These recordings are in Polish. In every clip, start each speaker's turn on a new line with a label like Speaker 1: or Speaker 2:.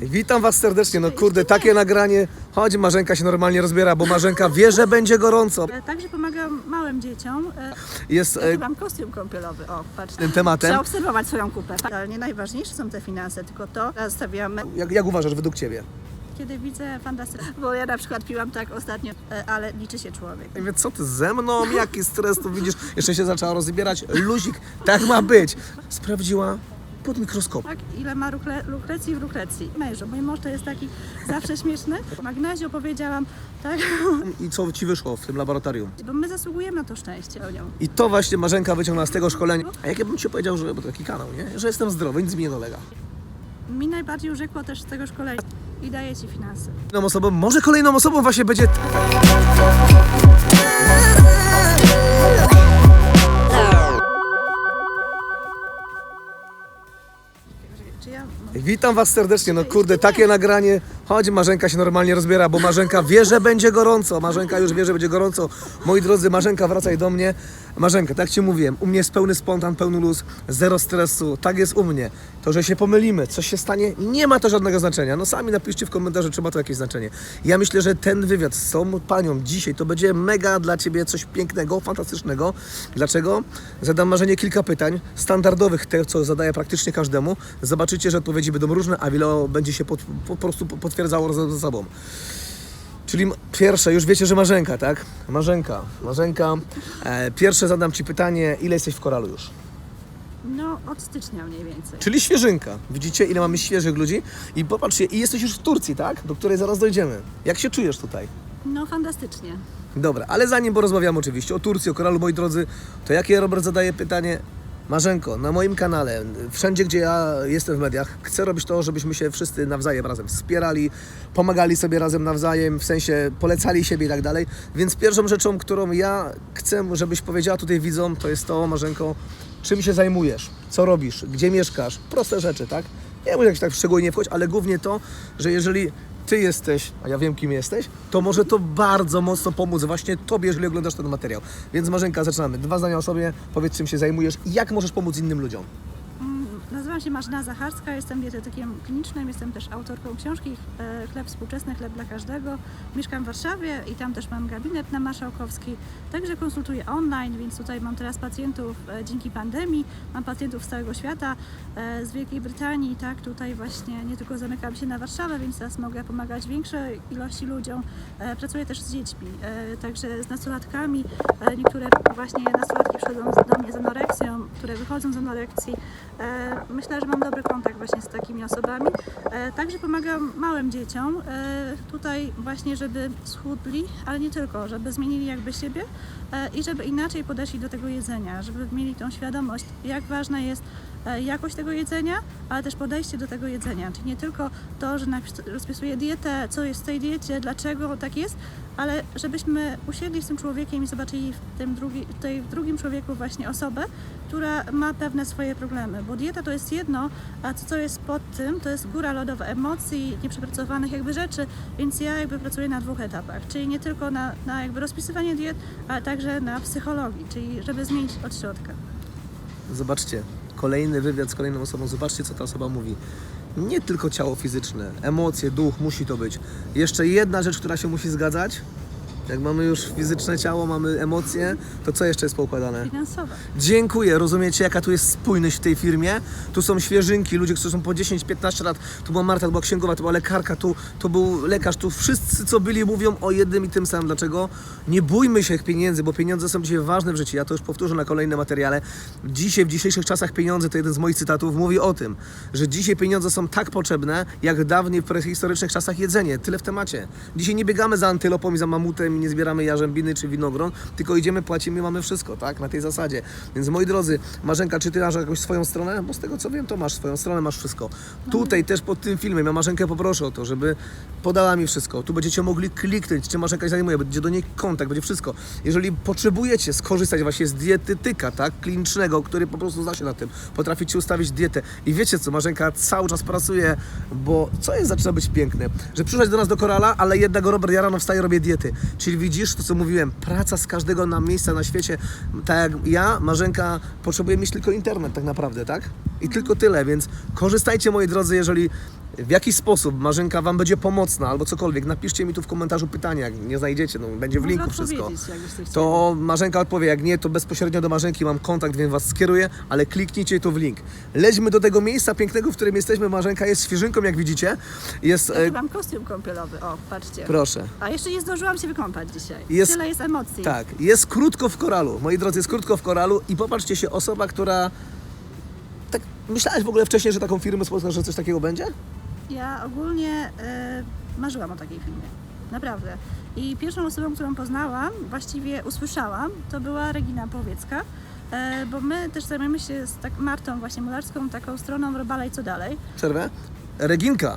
Speaker 1: Witam Was serdecznie, no kurde, takie nagranie. Chodź, Marzenka się normalnie rozbiera, bo Marzenka wie, że będzie gorąco.
Speaker 2: E, Także pomagam małym dzieciom. E,
Speaker 1: Jest
Speaker 2: Ja
Speaker 1: e,
Speaker 2: mam kostium kąpielowy. O, patrz.
Speaker 1: tym tematem.
Speaker 2: Trzeba obserwować swoją kupę. Ale nie najważniejsze są te finanse, tylko to teraz stawiamy.
Speaker 1: Jak, jak uważasz według Ciebie?
Speaker 2: Kiedy widzę fantastycznie. Bo ja na przykład piłam tak ostatnio, ale liczy się człowiek.
Speaker 1: Ja mówię, co Ty ze mną? Jaki stres tu widzisz? Jeszcze się zaczęła rozbierać. Luzik, tak ma być. Sprawdziła pod mikroskopem.
Speaker 2: Tak, ile ma rukle, lukrecji w lukrecji. Mężu, mój mąż to jest taki zawsze śmieszny. Magnezję powiedziałam, tak,
Speaker 1: I co Ci wyszło w tym laboratorium?
Speaker 2: bo my zasługujemy na to szczęście o nią.
Speaker 1: I to właśnie Marzenka wyciągnęła z tego szkolenia. A jak ja bym Ci powiedział, że, bo to taki kanał, nie? Że jestem zdrowy, nic mi nie dolega.
Speaker 2: Mi najbardziej urzekło też z tego szkolenia i daje Ci finanse.
Speaker 1: Kolejną osobą, może kolejną osobą właśnie będzie Witam Was serdecznie, no kurde, takie nagranie. Chodź, Marzenka się normalnie rozbiera, bo Marzenka wie, że będzie gorąco. Marzenka już wie, że będzie gorąco. Moi drodzy, Marzenka, wracaj do mnie. Marzenka, tak Ci mówiłem, u mnie jest pełny spontan, pełny luz, zero stresu. Tak jest u mnie. To, że się pomylimy, coś się stanie, nie ma to żadnego znaczenia. No sami napiszcie w komentarzu, czy ma to jakieś znaczenie. Ja myślę, że ten wywiad z tą panią dzisiaj to będzie mega dla Ciebie coś pięknego, fantastycznego. Dlaczego? Zadam Marzenie kilka pytań, standardowych, te, co zadaję praktycznie każdemu. Zobaczycie, że odpowiedzi będą różne, a wiele będzie się pod, po prostu potwierdzało razem ze sobą. Czyli pierwsze, już wiecie, że Marzenka, tak? Marzenka, Marzenka. E, pierwsze zadam Ci pytanie, ile jesteś w koralu już?
Speaker 2: No, od stycznia mniej więcej.
Speaker 1: Czyli świeżynka. Widzicie, ile mamy świeżych ludzi? I popatrzcie, i jesteś już w Turcji, tak? Do której zaraz dojdziemy. Jak się czujesz tutaj?
Speaker 2: No, fantastycznie.
Speaker 1: Dobra, ale zanim porozmawiamy oczywiście o Turcji, o koralu, moi drodzy, to jakie Robert zadaje pytanie? Marzenko, na moim kanale, wszędzie gdzie ja jestem w mediach, chcę robić to, żebyśmy się wszyscy nawzajem razem wspierali, pomagali sobie razem nawzajem, w sensie polecali siebie i tak dalej. Więc pierwszą rzeczą, którą ja chcę, żebyś powiedziała tutaj widzom, to jest to, Marzenko, czym się zajmujesz, co robisz, gdzie mieszkasz, proste rzeczy, tak? Nie muszę jakoś tak szczególnie wchodzić, ale głównie to, że jeżeli ty jesteś, a ja wiem kim jesteś, to może to bardzo mocno pomóc właśnie tobie, jeżeli oglądasz ten materiał. Więc Marzenka, zaczynamy. Dwa zdania o sobie, powiedz czym się zajmujesz i jak możesz pomóc innym ludziom.
Speaker 2: Nazywam się Marzena Zacharska, jestem dietetykiem klinicznym, jestem też autorką książki e, Chleb współczesny, chleb dla każdego. Mieszkam w Warszawie i tam też mam gabinet na Marszałkowskiej. Także konsultuję online, więc tutaj mam teraz pacjentów e, dzięki pandemii. Mam pacjentów z całego świata, e, z Wielkiej Brytanii, tak, tutaj właśnie nie tylko zamykam się na Warszawę, więc teraz mogę pomagać większej ilości ludziom. Pracuję też z dziećmi, także z nastolatkami. Niektóre właśnie nastolatki przychodzą do mnie z anoreksją, które wychodzą z anorekcji. E, Myślę, że mam dobry kontakt właśnie z takimi osobami. E, Także pomagam małym dzieciom e, tutaj właśnie, żeby schudli, ale nie tylko, żeby zmienili jakby siebie i żeby inaczej podeszli do tego jedzenia, żeby mieli tą świadomość, jak ważna jest jakość tego jedzenia, ale też podejście do tego jedzenia. Czyli nie tylko to, że rozpisuję dietę, co jest w tej diecie, dlaczego tak jest, ale żebyśmy usiedli z tym człowiekiem i zobaczyli w tym drugi, tej, drugim człowieku właśnie osobę, która ma pewne swoje problemy, bo dieta to jest jedno, a to, co jest pod tym, to jest góra lodowa emocji, nieprzepracowanych jakby rzeczy, więc ja jakby pracuję na dwóch etapach, czyli nie tylko na, na jakby rozpisywanie diet, ale także na psychologii, czyli żeby zmienić od środka.
Speaker 1: Zobaczcie, kolejny wywiad z kolejną osobą, zobaczcie co ta osoba mówi. Nie tylko ciało fizyczne, emocje, duch, musi to być. Jeszcze jedna rzecz, która się musi zgadzać. Jak mamy już fizyczne ciało, mamy emocje, to co jeszcze jest poukładane?
Speaker 2: Finansowa.
Speaker 1: Dziękuję, rozumiecie jaka tu jest spójność w tej firmie? Tu są świeżynki, ludzie, którzy są po 10-15 lat. Tu była Marta, to była księgowa, to była lekarka, tu to był lekarz, tu wszyscy co byli mówią o jednym i tym samym. Dlaczego? Nie bójmy się pieniędzy, bo pieniądze są dzisiaj ważne w życiu. Ja to już powtórzę na kolejnym materiale. Dzisiaj, w dzisiejszych czasach pieniądze, to jeden z moich cytatów, mówi o tym, że dzisiaj pieniądze są tak potrzebne, jak dawniej w prehistorycznych czasach jedzenie. Tyle w temacie. Dzisiaj nie biegamy za antylopą i za mamutem nie zbieramy jarzębiny czy winogron, tylko idziemy, płacimy, mamy wszystko, tak? Na tej zasadzie. Więc moi drodzy, Marzenka, czy ty masz jakąś swoją stronę? Bo z tego co wiem, to masz swoją stronę, masz wszystko. Tutaj też pod tym filmem, ja Marzenkę poproszę o to, żeby podała mi wszystko. Tu będziecie mogli kliknąć, czy Marzenka się zajmuje, będzie do niej kontakt, będzie wszystko. Jeżeli potrzebujecie skorzystać właśnie z dietetyka, tak? Klinicznego, który po prostu zna się na tym, potraficie ustawić dietę. I wiecie co, Marzenka cały czas pracuje, bo co jest zaczyna być piękne? Że przyszłaś do nas do Korala, ale jednak Robert, ja rano wstaję, robię diety. Widzisz to, co mówiłem, praca z każdego na miejsca na świecie, tak jak ja, Marzenka, potrzebuję mieć tylko internet tak naprawdę, tak? I tylko tyle, więc korzystajcie moi drodzy, jeżeli w jaki sposób Marzenka Wam będzie pomocna albo cokolwiek, napiszcie mi tu w komentarzu pytania, jak nie znajdziecie, no będzie w
Speaker 2: Można
Speaker 1: linku wszystko.
Speaker 2: odpowiedzieć, jakbyście chcieli.
Speaker 1: To Marzenka odpowie, jak nie, to bezpośrednio do Marzenki mam kontakt, więc Was skieruję, ale kliknijcie tu w link. Lećmy do tego miejsca pięknego, w którym jesteśmy. Marzenka jest świeżynką, jak widzicie. Jest,
Speaker 2: Ja
Speaker 1: e,
Speaker 2: tu mam kostium kąpielowy, o, patrzcie.
Speaker 1: proszę.
Speaker 2: A jeszcze nie zdążyłam się wykąpać dzisiaj.
Speaker 1: Jest-
Speaker 2: Tyle jest emocji.
Speaker 1: Tak, jest krótko w koralu. Moi drodzy, jest krótko w koralu i popatrzcie się, osoba, która... Tak, myślałaś w ogóle wcześniej, że taką firmę spotkasz, że coś takiego będzie?
Speaker 2: Ja ogólnie e, marzyłam o takiej filmie. Naprawdę. I pierwszą osobą, którą poznałam, właściwie usłyszałam, to była Regina Powiecka, e, bo my też zajmujemy się z tak Martą właśnie Mularską, taką stroną Robala i co dalej.
Speaker 1: Przerwę. Reginka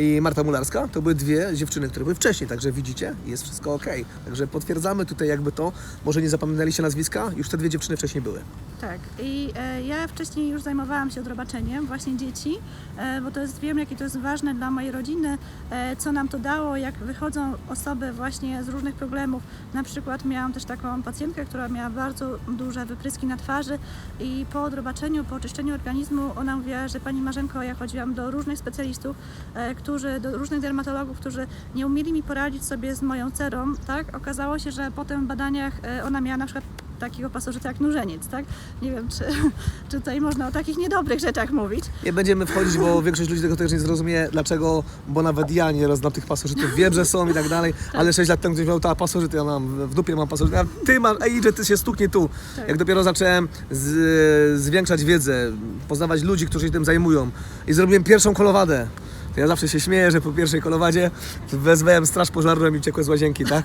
Speaker 1: i Marta Mularska to były dwie dziewczyny, które były wcześniej, także widzicie, jest wszystko ok. Także potwierdzamy tutaj jakby to, może nie zapamiętaliście nazwiska, już te dwie dziewczyny wcześniej były.
Speaker 2: Tak. I e, ja wcześniej już zajmowałam się odrobaczeniem właśnie dzieci, e, bo to jest, wiem, jakie to jest ważne dla mojej rodziny, e, co nam to dało, jak wychodzą osoby właśnie z różnych problemów. Na przykład miałam też taką pacjentkę, która miała bardzo duże wypryski na twarzy i po odrobaczeniu, po oczyszczeniu organizmu ona mówiła, że Pani Marzenko, ja chodziłam do różnych specjalistów, e, do różnych dermatologów, którzy nie umieli mi poradzić sobie z moją cerą, tak? Okazało się, że potem w badaniach e, ona miała na przykład takiego pasożyta jak nurzeniec, tak? Nie wiem, czy, czy tutaj można o takich niedobrych rzeczach mówić.
Speaker 1: Nie będziemy wchodzić, bo większość ludzi tego też nie zrozumie, dlaczego, bo nawet ja nie znam tych pasożytów, wiem, że są i tak dalej, ale 6 lat temu ktoś miał, ta pasożyty, ja mam, w dupie mam pasożyty, a ty masz, ej, że ty się stuknie tu.
Speaker 2: Tak.
Speaker 1: Jak dopiero zacząłem z, zwiększać wiedzę, poznawać ludzi, którzy się tym zajmują i zrobiłem pierwszą kolowadę, to ja zawsze się śmieję, że po pierwszej kolowadzie wezwałem straż pożarną i mi ciekły z łazienki, tak?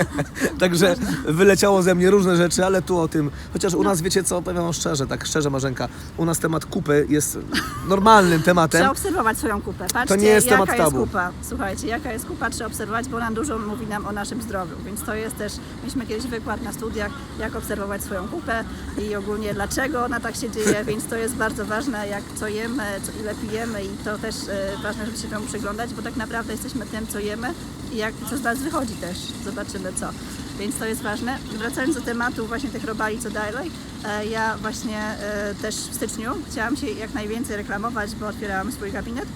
Speaker 1: Także wyleciało ze mnie różne rzeczy, ale tu o tym, chociaż u nas, wiecie co, powiem wam szczerze, tak szczerze Marzenka, u nas temat kupy jest normalnym tematem.
Speaker 2: Trzeba obserwować swoją kupę. Patrzcie,
Speaker 1: To nie jest
Speaker 2: jaka
Speaker 1: temat
Speaker 2: jest
Speaker 1: tabu.
Speaker 2: kupa. Słuchajcie, jaka jest kupa, trzeba obserwować, bo ona dużo mówi nam o naszym zdrowiu. Więc to jest też, mieliśmy kiedyś wykład na studiach, jak obserwować swoją kupę i ogólnie dlaczego ona tak się dzieje, więc to jest bardzo ważne, jak co jemy, co, ile pijemy i to też e, ważne, żeby się temu przyglądać, bo tak naprawdę jesteśmy tym, co jemy i jak, co z nas wychodzi też. Zobaczymy co. Więc to jest ważne. Wracając do tematu właśnie tych robali co dalej, e, ja właśnie e, też w styczniu chciałam się jak najwięcej reklamować, bo otwierałam swój gabinet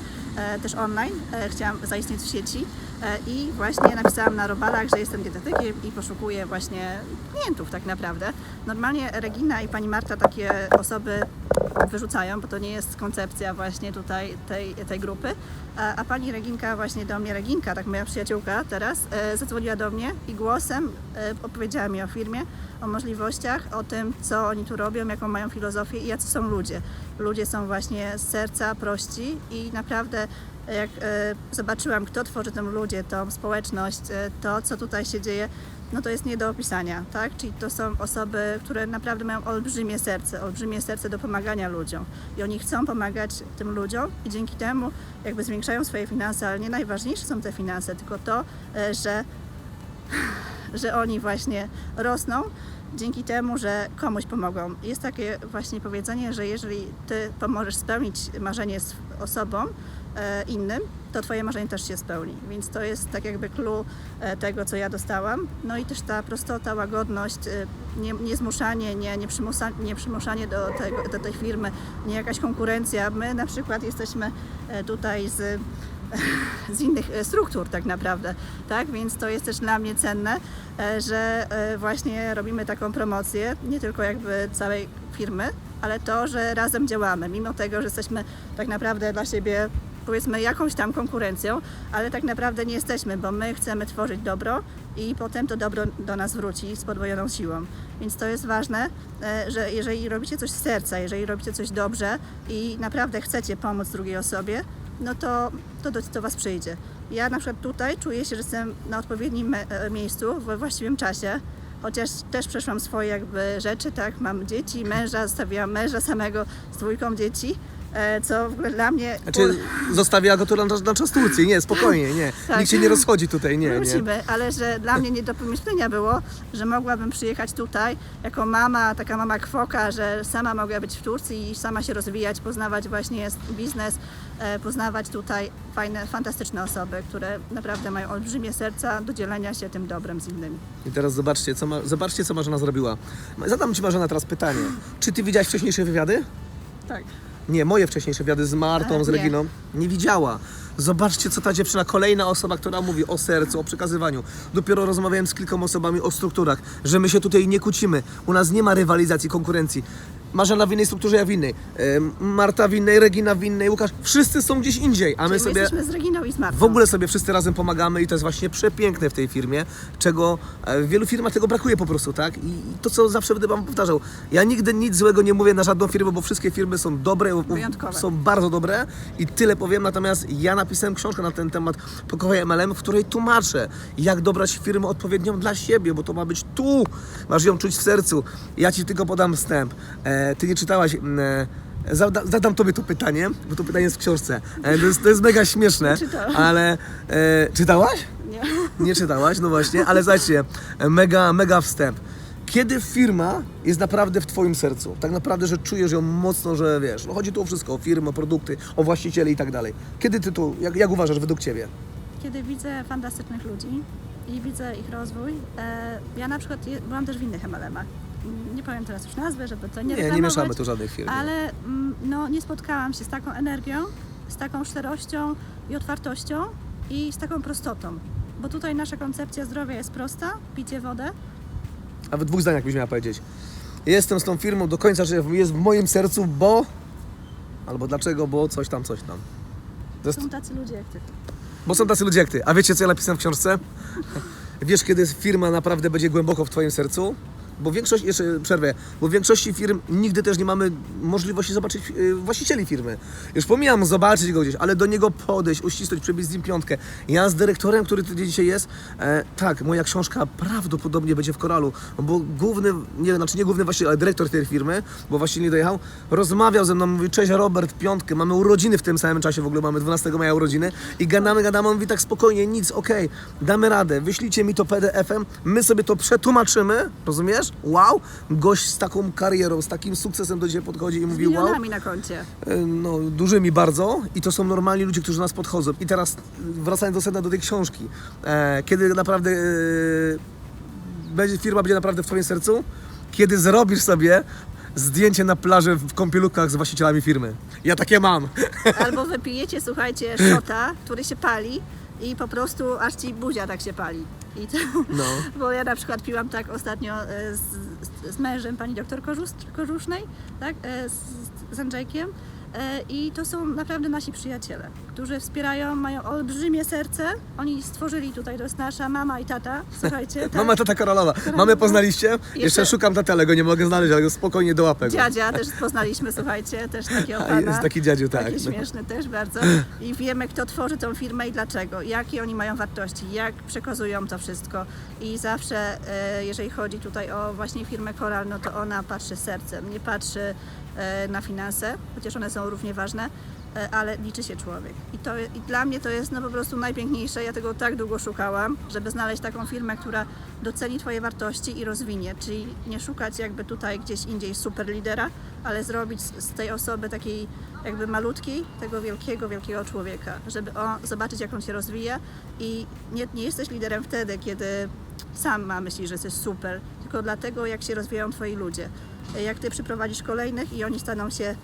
Speaker 2: też online, e, chciałam zaistnieć w sieci e, i właśnie napisałam na robalach, że jestem dietetykiem i poszukuję właśnie klientów tak naprawdę. Normalnie Regina i pani Marta takie osoby wyrzucają, bo to nie jest koncepcja właśnie tutaj tej, tej grupy. A, a pani Reginka właśnie do mnie, Reginka, tak moja przyjaciółka teraz, e, zadzwoniła do mnie i głosem e, opowiedziała mi o firmie, o możliwościach, o tym, co oni tu robią, jaką mają filozofię i jacy są ludzie. Ludzie są właśnie z serca prości i naprawdę jak e, zobaczyłam, kto tworzy tę ludzie, tą społeczność, e, to, co tutaj się dzieje, no to jest nie do opisania, tak? Czyli to są osoby, które naprawdę mają olbrzymie serce, olbrzymie serce do pomagania ludziom. I oni chcą pomagać tym ludziom i dzięki temu jakby zwiększają swoje finanse, ale nie najważniejsze są te finanse, tylko to, e, że, że oni właśnie rosną dzięki temu, że komuś pomogą. Jest takie właśnie powiedzenie, że jeżeli ty pomożesz spełnić marzenie osobom e, innym, to twoje marzenie też się spełni. Więc to jest tak jakby clue e, tego, co ja dostałam. No i też ta prostota, łagodność, e, nie, nie zmuszanie, nie, nie, przymusa, nie przymuszanie do, tego, do tej firmy, nie jakaś konkurencja. My na przykład jesteśmy e, tutaj z z innych e, struktur tak naprawdę, tak? Więc to jest też dla mnie cenne, e, że e, właśnie robimy taką promocję, nie tylko jakby całej firmy, ale to, że razem działamy, mimo tego, że jesteśmy tak naprawdę dla siebie powiedzmy jakąś tam konkurencją, ale tak naprawdę nie jesteśmy, bo my chcemy tworzyć dobro i potem to dobro do nas wróci z podwojoną siłą. Więc to jest ważne, że jeżeli robicie coś z serca, jeżeli robicie coś dobrze i naprawdę chcecie pomóc drugiej osobie, no to, to do, do Was przyjdzie. Ja na przykład tutaj czuję się, że jestem na odpowiednim me- e, miejscu, we właściwym czasie, chociaż też przeszłam swoje jakby rzeczy, tak, mam dzieci, męża, zostawiłam męża samego z dwójką dzieci, e, co w ogóle dla mnie...
Speaker 1: Znaczy, zostawiła go tu na, na czastulcy, nie, spokojnie, nie.
Speaker 2: Tak.
Speaker 1: Nikt się nie rozchodzi tutaj, nie, nie.
Speaker 2: Wrócimy, ale że dla mnie nie do pomyślenia było, że mogłabym przyjechać tutaj jako mama, taka mama kwoka, że sama mogła być w Turcji i sama się rozwijać, poznawać właśnie biznes, e, poznawać tutaj fajne, fantastyczne osoby, które naprawdę mają olbrzymie serca do dzielenia się tym dobrem z innymi.
Speaker 1: I teraz zobaczcie, co, ma, zobaczcie, co Marzena zrobiła. Zadam Ci, Marzena, teraz pytanie. Czy Ty widziałaś wcześniejsze wywiady?
Speaker 2: Tak.
Speaker 1: Nie, moje wcześniejsze wywiady z Martą,
Speaker 2: A,
Speaker 1: z
Speaker 2: nie.
Speaker 1: Reginą. Nie widziała. Zobaczcie, co ta dziewczyna, kolejna osoba, która mówi o sercu, o przekazywaniu. Dopiero rozmawiałem z kilkoma osobami o strukturach, że my się tutaj nie kłócimy. U nas nie ma rywalizacji, konkurencji. Marzena w innej strukturze, ja w innej. Marta w innej, Regina w innej, Łukasz. Wszyscy są gdzieś indziej, a my
Speaker 2: Czyli
Speaker 1: sobie...
Speaker 2: jesteśmy z Reginą i z Martą.
Speaker 1: W ogóle sobie wszyscy razem pomagamy i to jest właśnie przepiękne w tej firmie, czego e, w wielu firmach tego brakuje po prostu, tak? I i to, co zawsze będę wam powtarzał, ja nigdy nic złego nie mówię na żadną firmę, bo wszystkie firmy są dobre,
Speaker 2: Wyjątkowe.
Speaker 1: są bardzo dobre i tyle powiem, natomiast ja napisałem książkę na ten temat Pokochaj MLM, w której tłumaczę, jak dobrać firmę odpowiednią dla siebie, bo to ma być tu, masz ją czuć w sercu. Ja ci tylko podam wstęp. E, ty nie czytałaś... E, Zada, zadam tobie to pytanie, bo to pytanie jest w książce. E, to, jest, to jest mega śmieszne, ale e, czytałaś?
Speaker 2: Nie.
Speaker 1: Nie czytałaś, no właśnie, ale zobaczcie, mega, mega wstęp. Kiedy firma jest naprawdę w Twoim sercu? Tak naprawdę, że czujesz ją mocno, że wiesz, no chodzi tu o wszystko, o firmę, o produkty, o właścicieli i tak dalej. Kiedy Ty tu, jak, jak uważasz według Ciebie?
Speaker 2: Kiedy widzę fantastycznych ludzi i widzę ich rozwój, e, ja na przykład byłam też w innych MLM-ach. Nie powiem teraz już nazwy, żeby to nie
Speaker 1: Nie, nie
Speaker 2: reklamować,
Speaker 1: mieszamy tu żadnych firm.
Speaker 2: Ale mm, no, nie spotkałam się z taką energią, z taką szczerością i otwartością i z taką prostotą. Bo tutaj nasza koncepcja zdrowia jest prosta, picie wodę,
Speaker 1: A w dwóch zdaniach byś miała powiedzieć. Jestem z tą firmą do końca, że jest w moim sercu, bo... Albo dlaczego, bo coś tam, coś tam. To jest
Speaker 2: są tacy ludzie jak ty.
Speaker 1: Bo są tacy ludzie jak ty. A wiecie, co ja napisałem w książce? Wiesz, kiedy firma naprawdę będzie głęboko w twoim sercu? Bo większość, jeszcze przerwę, bo w większości firm nigdy też nie mamy możliwości zobaczyć y, właścicieli firmy. Już pomijam zobaczyć go gdzieś, ale do niego podejść, uścisnąć, przebić z nim piątkę. Ja z dyrektorem, który tutaj dzisiaj jest, e, tak, moja książka prawdopodobnie będzie w Koralu, bo główny, nie, znaczy nie główny właściciel, ale dyrektor tej firmy, bo właśnie nie dojechał, rozmawiał ze mną, mówi, cześć Robert, piątkę, mamy urodziny w tym samym czasie, w ogóle mamy 12 maja urodziny i gadamy, gadamy, on mówi tak spokojnie, nic, okej, damy radę, wyślijcie mi to PDF-em, my sobie to przetłumaczymy, rozumiesz? Wow, gość z taką karierą, z takim sukcesem do dzisiaj podchodzi i mówi wow,
Speaker 2: milionami na koncie.
Speaker 1: E, no, dużymi bardzo i to są normalni ludzie, którzy do nas podchodzą. I teraz wracając do sedna do tej książki, e, kiedy naprawdę e, będzie, firma będzie naprawdę w Twoim sercu, kiedy zrobisz sobie zdjęcie na plaży w kąpielówkach z właścicielami firmy. Ja takie mam.
Speaker 2: Albo wypijecie, słuchajcie, szota, który się pali i po prostu aż ci buzia tak się pali. I to,
Speaker 1: No.
Speaker 2: Bo ja na przykład piłam tak ostatnio e, z, z, mężem pani doktor Korzus, Korzusznej, tak, e, z, z Andrzejkiem. E, I to są naprawdę nasi przyjaciele, którzy wspierają, mają olbrzymie serce. Oni stworzyli tutaj, to jest nasza mama i tata, słuchajcie. Tak,
Speaker 1: Mama tata Karolowa. Mamy poznaliście? Jeszcze,
Speaker 2: Jeszcze-
Speaker 1: szukam tatę, ale go nie mogę znaleźć, ale go spokojnie do łapek.
Speaker 2: Dziadzia też poznaliśmy, słuchajcie, też takiego
Speaker 1: A,
Speaker 2: pana.
Speaker 1: jest taki dziadziu, tak.
Speaker 2: Taki śmieszny też bardzo. I wiemy, kto tworzy tą firmę i dlaczego, jakie oni mają wartości, jak przekazują to wszystko. I zawsze, e, jeżeli chodzi tutaj o właśnie firmę Koral, no to ona patrzy sercem, nie patrzy na finanse, chociaż one są równie ważne, e, ale liczy się człowiek. I, to, I dla mnie to jest no po prostu najpiękniejsze. Ja tego tak długo szukałam, żeby znaleźć taką firmę, która doceni Twoje wartości i rozwinie. Czyli nie szukać jakby tutaj gdzieś indziej super lidera, ale zrobić z z tej osoby takiej jakby malutkiej, tego wielkiego, wielkiego człowieka, żeby on zobaczyć, jak on się rozwija i nie, nie jesteś liderem wtedy, kiedy sam ma myśli, że jesteś super, tylko dlatego, jak się rozwijają Twoi ludzie. Jak Ty przyprowadzisz kolejnych i oni staną się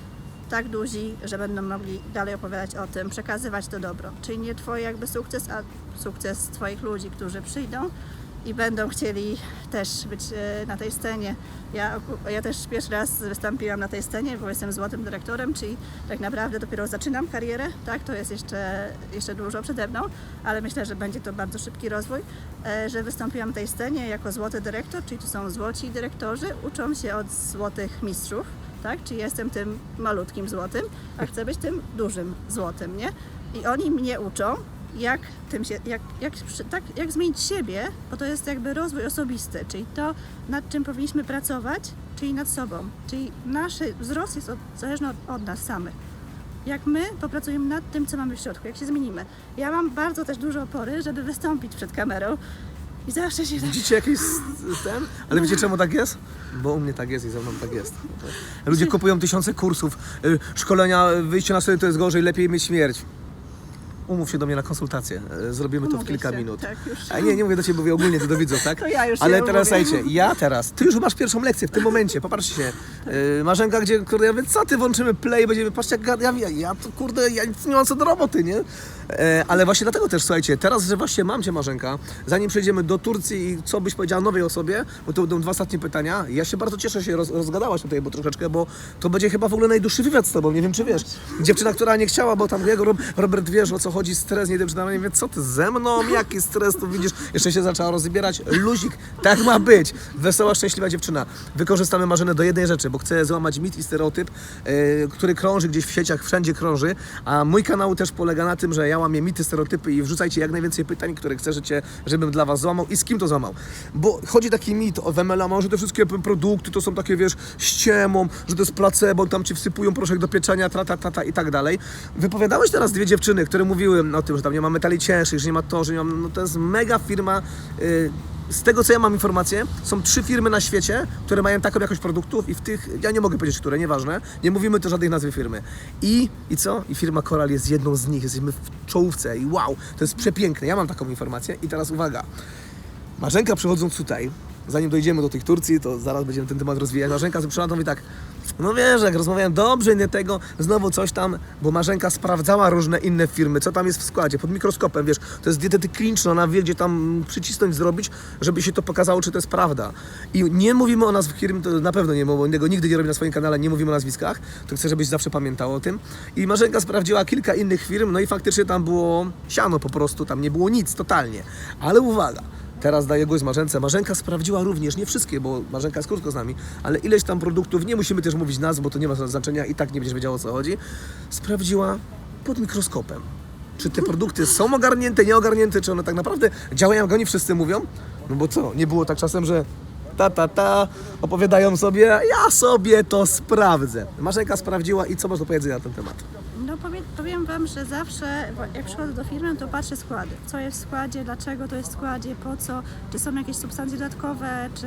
Speaker 2: tak duzi, że będą mogli dalej opowiadać o tym, przekazywać to dobro. Czyli nie Twój jakby sukces, a sukces Twoich ludzi, którzy przyjdą i będą chcieli też być e, na tej scenie. Ja, ja też pierwszy raz wystąpiłam na tej scenie, bo jestem złotym dyrektorem, czyli tak naprawdę dopiero zaczynam karierę, tak, to jest jeszcze, jeszcze dużo przede mną, ale myślę, że będzie to bardzo szybki rozwój, e, że wystąpiłam na tej scenie jako złoty dyrektor, czyli to są złoci dyrektorzy, uczą się od złotych mistrzów, tak, czyli jestem tym malutkim złotym, a chcę być tym dużym złotym, nie? I oni mnie uczą, jak, tym się, jak, jak, tak, jak zmienić siebie, bo to jest jakby rozwój osobisty, czyli to, nad czym powinniśmy pracować, czyli nad sobą. Czyli nasz wzrost jest od, zależny od, od nas samych. Jak my popracujemy nad tym, co mamy w środku, jak się zmienimy. Ja mam bardzo też dużo opory, żeby wystąpić przed kamerą i zawsze się tak
Speaker 1: Widzicie jakiś ten? Ale wiecie czemu tak jest? Bo u mnie tak jest i ze mną tak jest. Ludzie kupują tysiące kursów, y, szkolenia, wyjście na sobie to jest gorzej, lepiej mieć śmierć. Umów się do mnie na konsultację. E, Zrobimy to w
Speaker 2: Umówię
Speaker 1: kilka
Speaker 2: się.
Speaker 1: minut.
Speaker 2: Tak, już.
Speaker 1: A nie, nie mówię do Ciebie, mówię ogólnie, to do widzów, tak?
Speaker 2: To ja już
Speaker 1: Ale teraz
Speaker 2: umówię.
Speaker 1: słuchajcie, ja teraz, Ty już masz pierwszą lekcję w tym momencie, popatrzcie się. Yy, Marzenka, gdzie, kurde, ja mówię, co Ty, włączymy play, będziemy, patrzcie, jak ja, ja, ja to, kurde, ja nic nie mam co do roboty, nie? E, ale właśnie dlatego też, słuchajcie, teraz, że właśnie mam Cię, Marzenka, zanim przejdziemy do Turcji i co byś powiedziała nowej osobie, bo to będą dwa ostatnie pytania, ja się bardzo cieszę, że się roz, rozgadałaś tutaj, bo troszeczkę, bo to będzie chyba w ogóle najdłuższy wywiad z Tobą, nie wiem, czy wiesz. Dziewczyna, która nie chciała, bo tam, jego Rob- Robert, wiesz, o co chodzi, stres, nie wiem, czy tam, nie wiem, co Ty ze mną, jaki stres, tu widzisz, jeszcze się zaczęła rozbierać, luzik, tak ma być, wesoła, szczęśliwa dziewczyna. Wykorzystamy Marzenę do jednej rzeczy, bo chcę złamać mit i stereotyp, e, który krąży gdzieś w sieciach, wszędzie krąży, a mój kanał też polega na tym, że ja łamię mity, stereotypy i wrzucajcie jak najwięcej pytań, które chcecie, żebym dla Was złamał i z kim to złamał. Bo chodzi taki mit o WMLA, że te wszystkie produkty to są takie, wiesz, ściemą, że to jest placebo, tam Ci wsypują proszek do pieczenia, tra, ta, ta, ta i tak dalej. Wypowiadałeś teraz dwie dziewczyny, które mówiły o tym, że tam nie ma metali cięższych, że nie ma to, że nie ma, no to jest mega firma, y, z tego co ja mam informację, są trzy firmy na świecie, które mają taką jakość produktów i w tych, ja nie mogę powiedzieć, które, nieważne, nie mówimy też żadnych nazwy firmy. I, i co? I firma Coral jest jedną z nich, jesteśmy w czołówce i wow, to jest przepiękne, ja mam taką informację i teraz uwaga, Marzenka przychodząc tutaj, zanim dojdziemy do tych Turcji, to zaraz będziemy ten temat rozwijać. Marzenka to mówi tak, no wiesz, jak rozmawiałem dobrze, nie tego, znowu coś tam, bo Marzenka sprawdzała różne inne firmy, co tam jest w składzie, pod mikroskopem, wiesz, to jest dietetyk kliniczny, ona wie, gdzie tam przycisnąć, zrobić, żeby się to pokazało, czy to jest prawda. I nie mówimy o nazwach firm, to na pewno nie, bo tego nigdy nie robię na swoim kanale, nie mówimy o nazwiskach, to chcę, żebyś zawsze pamiętał o tym. I Marzenka sprawdziła kilka innych firm, no i faktycznie tam było siano po prostu, tam nie było nic, totalnie. Ale uwaga, Teraz daję głos Marzence. Marzenka sprawdziła również, nie wszystkie, bo Marzenka jest krótko z nami, ale ileś tam produktów, nie musimy też mówić nazw, bo to nie ma znaczenia i tak nie będziesz wiedział o co chodzi. Sprawdziła pod mikroskopem. Czy te produkty są ogarnięte, nieogarnięte, czy one tak naprawdę działają, jak oni wszyscy mówią? No bo co, nie było tak czasem, że ta, ta, ta, opowiadają sobie, ja sobie to sprawdzę. Marzenka sprawdziła i co masz do powiedzenia na ten temat?
Speaker 2: No powie, powiem Wam, że zawsze jak przychodzę do firmy, to patrzę składy. Co jest w składzie, dlaczego to jest w składzie, po co, czy są jakieś substancje dodatkowe, czy,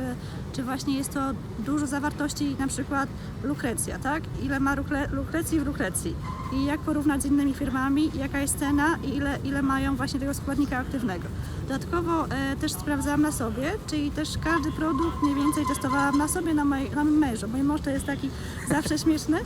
Speaker 2: czy właśnie jest to dużo zawartości, na przykład lukrecja, tak? Ile ma lukre, lukrecji w lukrecji i jak porównać z innymi firmami, jaka jest cena i ile, ile mają właśnie tego składnika aktywnego. Dodatkowo e, też sprawdzałam na sobie, czyli też każdy produkt mniej więcej testowałam na sobie, na, na moim mężu. Mój mąż to jest taki zawsze śmieszny,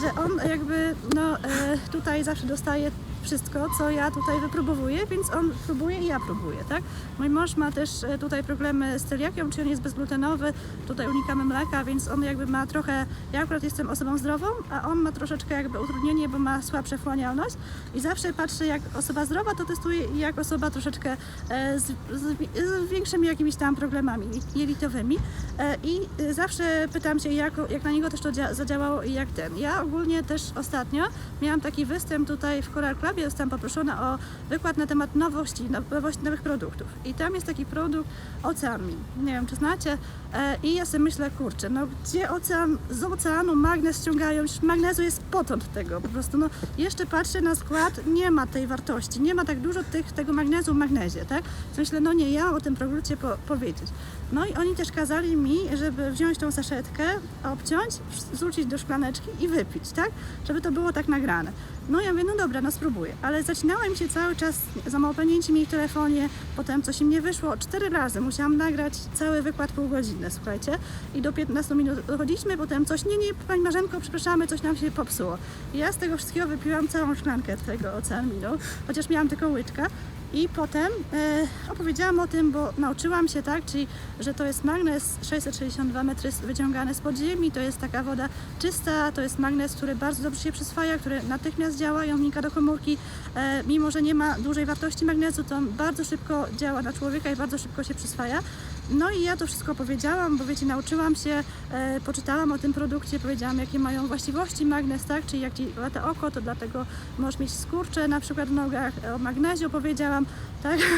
Speaker 2: że on jakby no, e, tutaj zawsze dostaje wszystko, co ja tutaj wypróbowuję, więc on próbuje i ja próbuję, tak? Mój mąż ma też e, tutaj problemy z celiakią, czyli on jest bezglutenowy, tutaj unikamy mleka, więc on jakby ma trochę, ja akurat jestem osobą zdrową, a on ma troszeczkę jakby utrudnienie, bo ma słabszą wchłanialność i zawsze patrzę jak osoba zdrowa to testuję i jak osoba troszeczkę e, z, z, z większymi jakimiś tam problemami jelitowymi e, i zawsze pytam się jak, jak na niego też to dzia- zadziałało i jak ten. Ja ogólnie też ostatnio miałam taki występ tutaj w Coral Clubie, zostałam poproszona o wykład na temat nowości, now- nowości nowych produktów i tam jest taki produkt Oceanmin, nie wiem czy znacie e, i ja sobie myślę, kurczę, no gdzie ocean, z oceanu magnez ściągają, magnezu jest potąd tego, po prostu no jeszcze patrzę na skład, nie ma tej wartości, nie ma tak dużo tych, tego magnezu w magnezie, tak? Myślę, no nie, ja o tym produkcie po, powiedzieć. No i oni też kazali mi, żeby wziąć tą saszetkę, obciąć, zrzucić do szklaneczki i wypić, tak? Żeby to było tak nagrane. No ja mówię, no dobra, no spróbuję. Ale zacinała mi się cały czas, zamałpanięcie mi w telefonie, potem coś im nie wyszło. Cztery razy musiałam nagrać cały wykład półgodzinny, słuchajcie. I do 15 minut dochodziliśmy, potem coś, nie, nie, Pani Marzenko, przepraszamy, coś nam się popsuło. I ja z tego wszystkiego wypiłam całą szklankę tego oceanminu, chociaż miałam tylko łyczka. I potem e, opowiedziałam o tym, bo nauczyłam się, tak, czyli, że to jest magnez 662 metry wyciągany z podziemi, to jest taka woda czysta, to jest magnez, który bardzo dobrze się przyswaja, który natychmiast działa i on wnika do komórki. E, mimo, że nie ma dużej wartości magnezu, to on bardzo szybko działa na człowieka i bardzo szybko się przyswaja. No i ja to wszystko powiedziałam, bo wiecie, nauczyłam się, e, poczytałam o tym produkcie, powiedziałam jakie mają właściwości magnez, tak, czyli jak ci lata oko, to dlatego możesz mieć skurcze na przykład w nogach, o magnezie opowiedziałam, tak?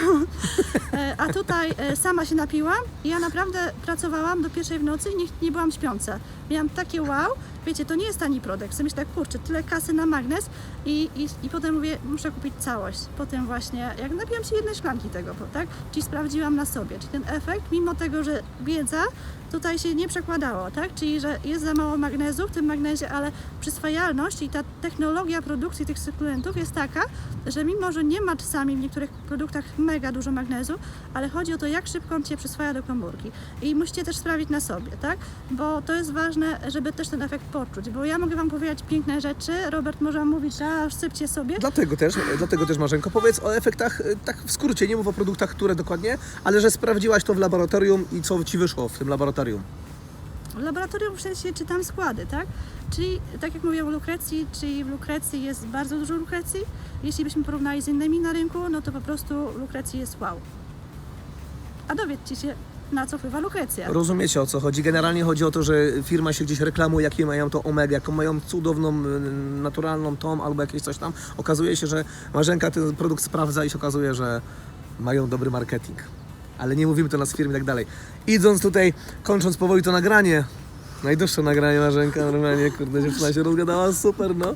Speaker 2: E, A tutaj e, sama się napiłam i ja naprawdę pracowałam do pierwszej w nocy i nie, nie byłam śpiąca. Miałam takie wow, wiecie, to nie jest tani produkt. Sobie myślę, kurczę, tyle kasy na magnes i, i, i potem mówię, muszę kupić całość. Potem właśnie, jak napiłam się jednej szklanki tego, tak? Czyli sprawdziłam na sobie, czy ten efekt, mimo tego, że wiedza tutaj się nie przekładało, tak? Czyli, że jest za mało magnezu w tym magnezie, ale przyswajalność i ta technologia produkcji tych suplementów jest taka, że mimo, że nie ma czasami w niektórych produktach mega dużo magnezu, ale chodzi o to, jak szybko on Cię przyswaja do komórki. I musicie też sprawdzić na sobie, tak? Bo to jest ważne, żeby też ten efekt poczuć, bo ja mogę Wam powiedzieć piękne rzeczy, Robert może Wam mówić, a, sypcie sobie,
Speaker 1: Dlatego też, dlatego też Marzenko, powiedz o efektach, e, tak w skrócie, nie mów o produktach, które dokładnie, ale że sprawdziłaś to w laboratorium i co Ci wyszło w tym laboratorium.
Speaker 2: W laboratorium w sensie czytam składy, tak? Czyli tak jak mówię o lukrecji, czyli w lukrecji jest bardzo dużo lukrecji. Jeśli byśmy porównali z innymi na rynku, no to po prostu lukrecji jest wow. A dowiedzcie się, na co wpływa lukrecja.
Speaker 1: Rozumiecie o co chodzi? Generalnie chodzi o to, że firma się gdzieś reklamuje, jakie mają to omega, jaką mają cudowną, y, naturalną tom albo jakieś coś tam. Okazuje się, że Marzenka ten produkt sprawdza i się okazuje, że mają dobry marketing. Ale nie mówimy to na firmie i tak dalej. Idąc tutaj, kończąc powoli to nagranie, najdłuższe nagranie Marzenka, normalnie, kurde, dziewczyna się rozgadała, super, no.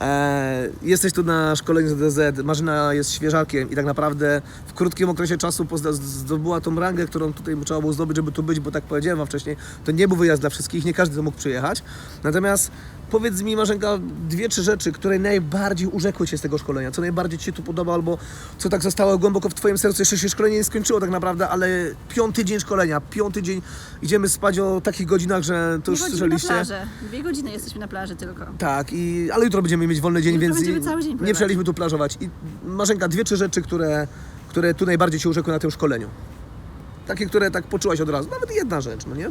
Speaker 1: E, jesteś tu na szkoleniu z DZ, Marzena jest świeżakiem i tak naprawdę w krótkim okresie czasu zdobyła tą rangę, którą tutaj trzeba było zdobyć, żeby tu być, bo tak powiedziałem wam wcześniej, to nie był wyjazd dla wszystkich, nie każdy mógł przyjechać. Natomiast powiedz mi Marzenka dwie, trzy rzeczy, które najbardziej urzekły Cię z tego szkolenia, co najbardziej Ci się tu podoba, albo co tak zostało głęboko w Twoim sercu, jeszcze się szkolenie nie skończyło tak naprawdę, ale piąty dzień szkolenia, piąty dzień, idziemy spać o takich godzinach, że to już
Speaker 2: chodzimy na
Speaker 1: słyszeliście.
Speaker 2: plażę. Dwie godziny jesteśmy na plaży tylko.
Speaker 1: Tak, i, ale jutro będziemy mieć wolny dzień,
Speaker 2: Jutro
Speaker 1: więc
Speaker 2: będziemy
Speaker 1: i-
Speaker 2: cały dzień
Speaker 1: nie
Speaker 2: pływać.
Speaker 1: tu plażować. I Marzenka, dwie, trzy rzeczy, które, które tu najbardziej Cię urzekły na tym szkoleniu. Takie, które tak poczułaś od razu. Nawet jedna rzecz, no nie?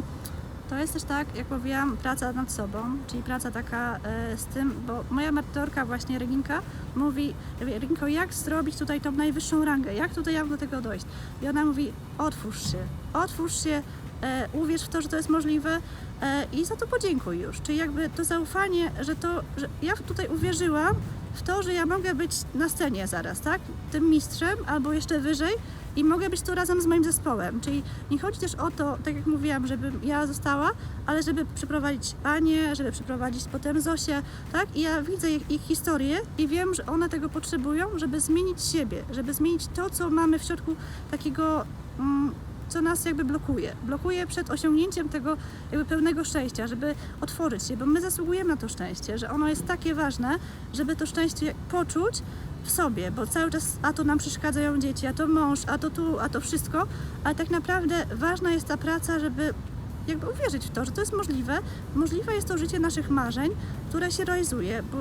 Speaker 2: To jest też tak, jak mówiłam, praca nad sobą, czyli praca taka e, z tym, bo moja mentorka właśnie Reginka mówi, Reginko, jak zrobić tutaj tą najwyższą rangę, jak tutaj ja do tego dojść? I ona mówi, otwórz się, otwórz się, e, uwierz w to, że to jest możliwe e, i za to podziękuj już. Czyli jakby to zaufanie, że to, że ja tutaj uwierzyłam w to, że ja mogę być na scenie zaraz, tak? Tym mistrzem albo jeszcze wyżej i mogę być tu razem z moim zespołem. Czyli nie chodzi też o to, tak jak mówiłam, żebym ja została, ale żeby przyprowadzić Anię, żeby przyprowadzić potem Zosię, tak? I ja widzę ich, ich historię i wiem, że one tego potrzebują, żeby zmienić siebie, żeby zmienić to, co mamy w środku takiego, mm, co nas jakby blokuje. Blokuje przed osiągnięciem tego jakby pełnego szczęścia, żeby otworzyć się, bo my zasługujemy na to szczęście, że ono jest takie ważne, żeby to szczęście poczuć w sobie, bo cały czas a to nam przeszkadzają dzieci, a to mąż, a to tu, a to wszystko, ale tak naprawdę ważna jest ta praca, żeby jakby uwierzyć w to, że to jest możliwe. Możliwe jest to życie naszych marzeń, które się realizuje, bo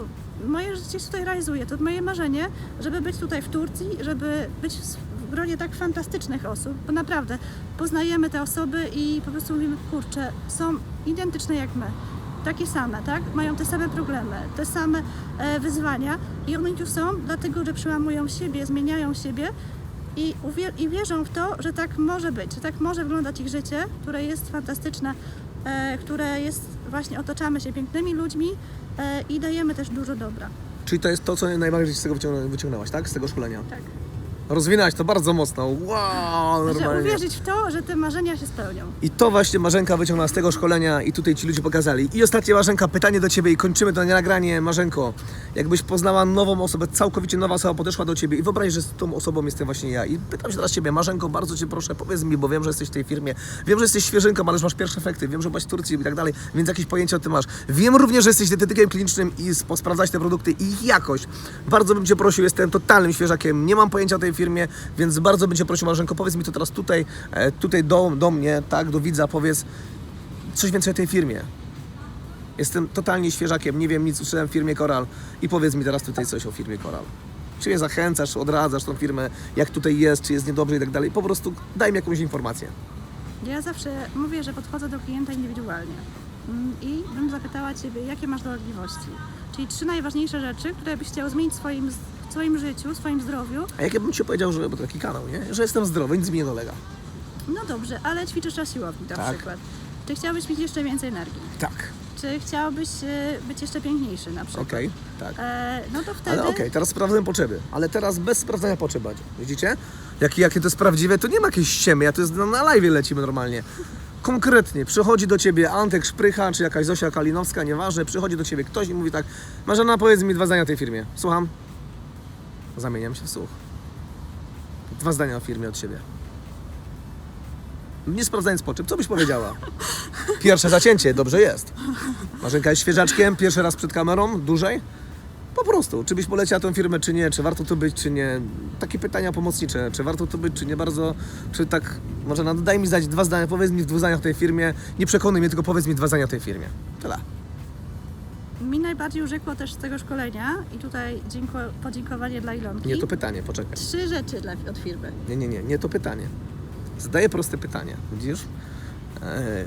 Speaker 2: moje życie się tutaj realizuje. To moje marzenie, żeby być tutaj w Turcji, żeby być gronie tak fantastycznych osób, bo naprawdę poznajemy te osoby i po prostu mówimy, kurczę, są identyczne jak my. Takie same, tak? Mają te same problemy, te same e, wyzwania i one tu są, dlatego że przełamują siebie, zmieniają siebie i, i wierzą w to, że tak może być, że tak może wyglądać ich życie, które jest fantastyczne, e, które jest, właśnie otaczamy się pięknymi ludźmi e, i dajemy też dużo dobra.
Speaker 1: Czyli to jest to, co najbardziej z tego wyciągnę- wyciągnęłaś, tak? Z tego szkolenia.
Speaker 2: Tak.
Speaker 1: Rozwinęłaś to bardzo mocno. Wow,
Speaker 2: Że
Speaker 1: normalnie.
Speaker 2: uwierzyć w to, że te marzenia się spełnią.
Speaker 1: I to właśnie Marzenka wyciągnęła z tego szkolenia i tutaj ci ludzie pokazali. I ostatnie Marzenka, pytanie do ciebie i kończymy to nagranie. Marzenko, jakbyś poznała nową osobę, całkowicie nowa osoba podeszła do ciebie i wyobraź, że z tą osobą jestem właśnie ja. I pytam się teraz ciebie, Marzenko, bardzo cię proszę, powiedz mi, bo wiem, że jesteś w tej firmie, wiem, że jesteś świeżynką, ale już masz pierwsze efekty, wiem, że byłaś w Turcji i tak dalej, więc jakieś pojęcie o tym masz. Wiem również, że jesteś dietetykiem klinicznym i sp- sprawdzać te produkty i ich jakość. Bardzo bym cię prosił, jestem totalnym świeżakiem, nie mam pojęcia o tej firmie, więc bardzo bym cię prosił, Marzenko, powiedz mi to teraz tutaj, e, tutaj do, do mnie, tak, do widza, powiedz coś więcej o tej firmie. Jestem totalnie świeżakiem, nie wiem nic, usłyszałem w firmie Koral i powiedz mi teraz tutaj coś o firmie Koral. Czy mnie zachęcasz, odradzasz tą firmę, jak tutaj jest, czy jest niedobrze i tak dalej. Po prostu daj mi jakąś informację.
Speaker 2: Ja zawsze mówię, że podchodzę do klienta indywidualnie Mm, i bym zapytała Ciebie, jakie masz dolegliwości. Czyli trzy najważniejsze rzeczy, które byś chciał zmienić w swoim, swoim życiu, w swoim zdrowiu.
Speaker 1: A jak ja bym ci powiedział, że, bo to taki kanał, nie? że jestem zdrowy, nic mi nie dolega.
Speaker 2: No dobrze, ale ćwiczysz na siłowni na
Speaker 1: Tak.
Speaker 2: przykład. Czy chciałbyś mieć jeszcze więcej energii?
Speaker 1: Tak,
Speaker 2: Czy chciałbyś e, być jeszcze piękniejszy na przykład?
Speaker 1: okej, tak.
Speaker 2: E, no to wtedy...
Speaker 1: Ale okej, teraz sprawdzam potrzeby. Ale teraz bez sprawdzania potrzeb będzie. Widzicie? jakie, jakie to jest prawdziwe, to nie ma jakiejś ściemy, ja to jest na, na live lecimy normalnie. Konkretnie, przychodzi do ciebie Antek Szprycha, czy jakaś Zosia Kalinowska, nieważne, przychodzi do ciebie ktoś i mówi tak, Marzena, powiedz mi dwa zdania o tej firmie. Słucham. Zamieniam się w słuch. Dwa zdania o firmie od siebie. Nie sprawdzając po czym, co byś powiedziała? Pierwsze zacięcie, dobrze jest. Marzenka jest świeżaczkiem, pierwszy raz przed kamerą, dłużej? Po prostu, czy byś poleciła tą firmę, czy nie, czy warto tu być, czy nie. Takie pytania pomocnicze, czy warto tu być, czy nie bardzo, czy tak, może no, daj mi zdać dwa zdania, powiedz mi w dwóch zdaniach o tej firmie, nie przekonuj mnie, tylko powiedz mi dwa zdania o tej firmie. Tyle.
Speaker 2: Mi najbardziej urzekło też z tego szkolenia i tutaj dziękuję, podziękowanie dla Ilonki.
Speaker 1: Nie to pytanie, poczekaj.
Speaker 2: Trzy rzeczy dla, od firmy.
Speaker 1: Nie, nie, nie, nie to pytanie. Zadaję proste pytanie, widzisz? Eee.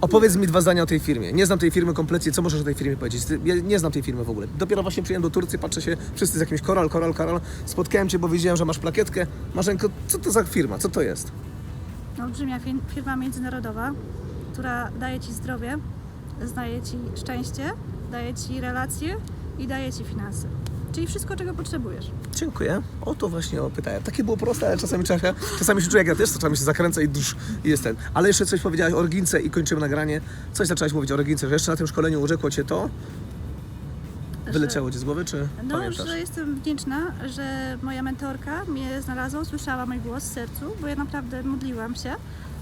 Speaker 1: Opowiedz mi dwa zdania o tej firmie. Nie znam tej firmy kompletnie, co możesz o tej firmie powiedzieć? Ja nie znam tej firmy w ogóle. Dopiero właśnie przyjechałem do Turcji, patrzę się, wszyscy z jakimś koral, koral, koral. Spotkałem Cię, bo wiedziałem, że masz plakietkę. Marzenko, co to za firma? Co to jest?
Speaker 2: Olbrzymia fir- firma międzynarodowa, która daje Ci zdrowie, daje Ci szczęście, daje Ci relacje i daje Ci finanse. Czyli wszystko, czego potrzebujesz.
Speaker 1: Dziękuję. O to właśnie o pytanie. Takie było proste, ale czasami, czasami, czasami się czuję jak ja też, czasami się zakręcę i dusz jest ten. Ale jeszcze coś powiedziałaś o Regince i kończymy nagranie. Coś zaczęłaś mówić o Regince, że jeszcze na tym szkoleniu urzekło Cię to? Wyleciało Ci z głowy, czy
Speaker 2: No,
Speaker 1: pamiętasz?
Speaker 2: że jestem wdzięczna, że moja mentorka mnie znalazła, usłyszała mój głos w sercu, bo ja naprawdę modliłam się,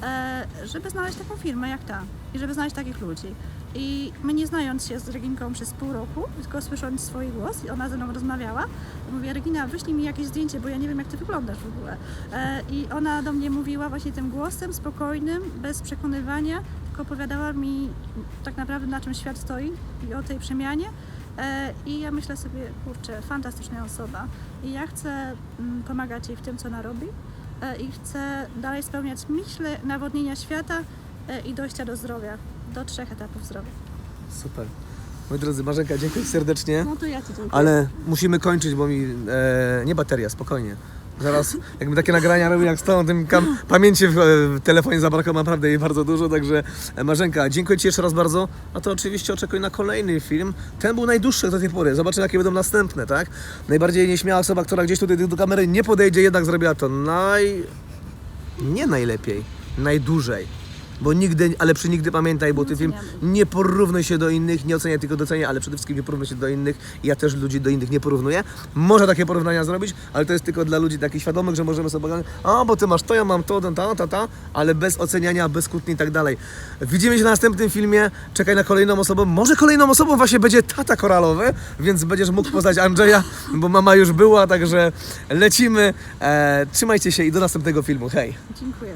Speaker 2: e, żeby znaleźć taką firmę jak ta i żeby znaleźć takich ludzi. I nie znając się z Reginką przez pół roku, tylko słysząc swój głos, i ona ze mną rozmawiała, mówię, Regina, wyślij mi jakieś zdjęcie, bo ja nie wiem, jak ty wyglądasz w ogóle. E, I ona do mnie mówiła właśnie tym głosem spokojnym, bez przekonywania, tylko opowiadała mi tak naprawdę na czym świat stoi i o tej przemianie. E, I ja myślę sobie, kurczę, fantastyczna osoba. I ja chcę mm, pomagać jej w tym, co ona robi. E, I chcę dalej spełniać myśle nawodnienia świata i dojścia do zdrowia, do trzech etapów zdrowia.
Speaker 1: Super. Moi drodzy, Marzenka, dziękuję serdecznie.
Speaker 2: No to ja Ci dziękuję.
Speaker 1: Ale musimy kończyć, bo mi e, nie bateria, spokojnie. Zaraz, jakby takie nagrania robił jak z tą, tym kam, pamięci w, w telefonie zabrakło naprawdę jej bardzo dużo, także e, Marzenka, dziękuję Ci jeszcze raz bardzo, a to oczywiście oczekuj na kolejny film. Ten był najdłuższy do tej pory, zobaczymy jakie będą następne, tak? Najbardziej nieśmiała osoba, która gdzieś tutaj do kamery nie podejdzie, jednak zrobiła to naj... nie najlepiej, najdłużej. Bo nigdy, ale przy nigdy pamiętaj, bo ty film
Speaker 2: Doceniamy.
Speaker 1: nie porównuj się do innych, nie oceniaj tylko doceniaj, ale przede wszystkim nie porównuj się do innych. Ja też ludzi do innych nie porównuję. Można takie porównania zrobić, ale to jest tylko dla ludzi takich świadomych, że możemy sobie pogadać, a bo ty masz to, ja mam to, ta, ta, ta, ale bez oceniania, bez kłótni i tak dalej. Widzimy się na następnym filmie, czekaj na kolejną osobę. Może kolejną osobą właśnie będzie tata koralowy, więc będziesz mógł poznać Andrzeja, bo mama już była, także lecimy. E, trzymajcie się i do następnego filmu. Hej!
Speaker 2: Dziękuję.